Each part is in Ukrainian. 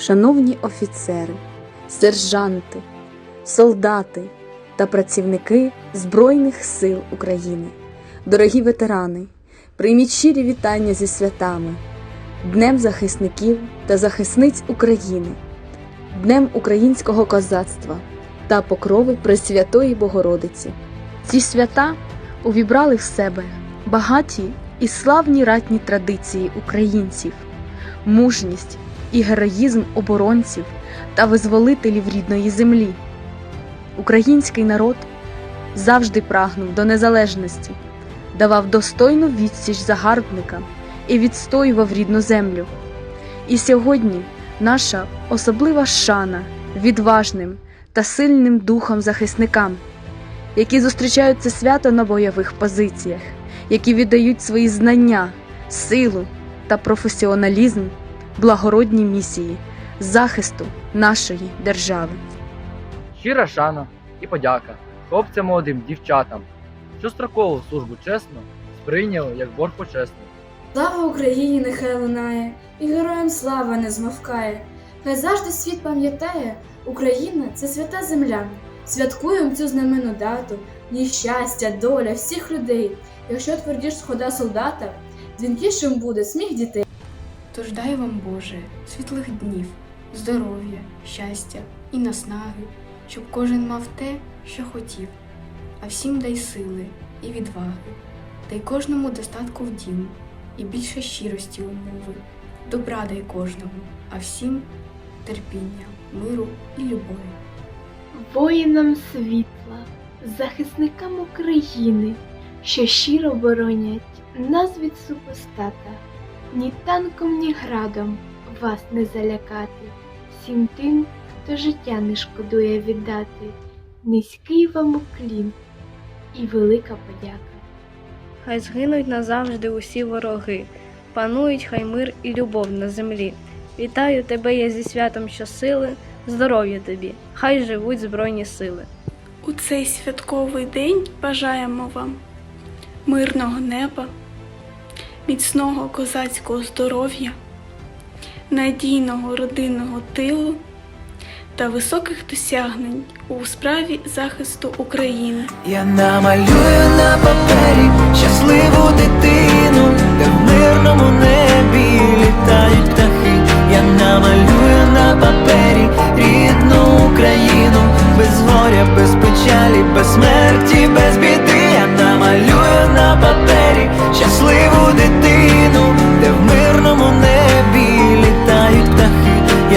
Шановні офіцери, сержанти, солдати та працівники Збройних сил України, дорогі ветерани, прийміть щирі вітання зі святами, Днем захисників та захисниць України, Днем українського козацтва та покрови Пресвятої Богородиці. Ці свята увібрали в себе багаті і славні ратні традиції українців, мужність і героїзм оборонців та визволителів рідної землі. Український народ завжди прагнув до незалежності, давав достойну відсіч загарбникам і відстоював рідну землю. І сьогодні наша особлива шана відважним та сильним духом захисникам, які зустрічають це свято на бойових позиціях, які віддають свої знання, силу та професіоналізм благородній місії захисту нашої держави. Щира шана і подяка хлопцям молодим дівчатам, що строкову службу чесно сприйняли як борг почесний. Слава Україні нехай лунає, і героям слава не змовкає. Хай завжди світ пам'ятає, Україна це свята земля. Святкуємо цю знаменну дату, ні щастя, доля всіх людей. Якщо твердіш схода солдата, дзвінкішим буде сміх дітей. Тож дай вам, Боже, світлих днів, здоров'я, щастя і наснаги, щоб кожен мав те, що хотів, а всім дай сили і відваги, дай кожному достатку в дім і більше щирості умови, добра дай кожному, а всім терпіння, миру і любові. воїнам світла, захисникам України, що щиро боронять нас від супостата, ні танком, ні градом вас не залякати, всім тим, хто життя не шкодує віддати, низький вам уклін і велика подяка. Хай згинуть назавжди усі вороги, панують хай мир і любов на землі. Вітаю тебе я зі святом щосили, здоров'я тобі, хай живуть Збройні сили. У цей святковий день бажаємо вам мирного неба, міцного козацького здоров'я, надійного родинного тилу та високих досягнень у справі захисту України. Я намалюю на папері щасливу дитину, де в мирному небі літають птахи. Я намалюю на папері рідну Україну, без горя, без печалі, без смерті,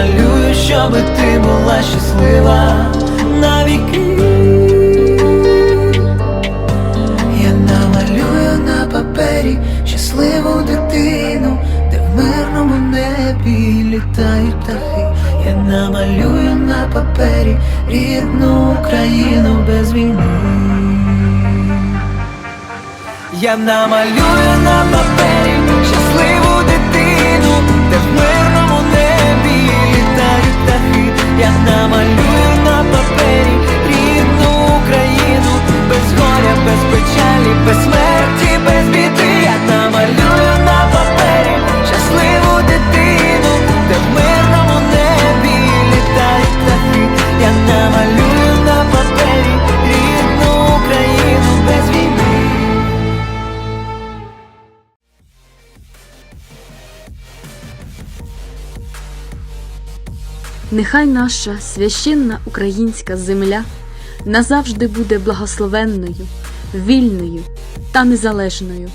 Я намалюю, щоби ти була щаслива навіки. Я намалюю на папері щасливу дитину, де в мирному небі літають птахи. Я намалюю на папері рідну Україну без війни. Я намалюю на папері Нехай наша священна українська земля назавжди буде благословенною, вільною та незалежною.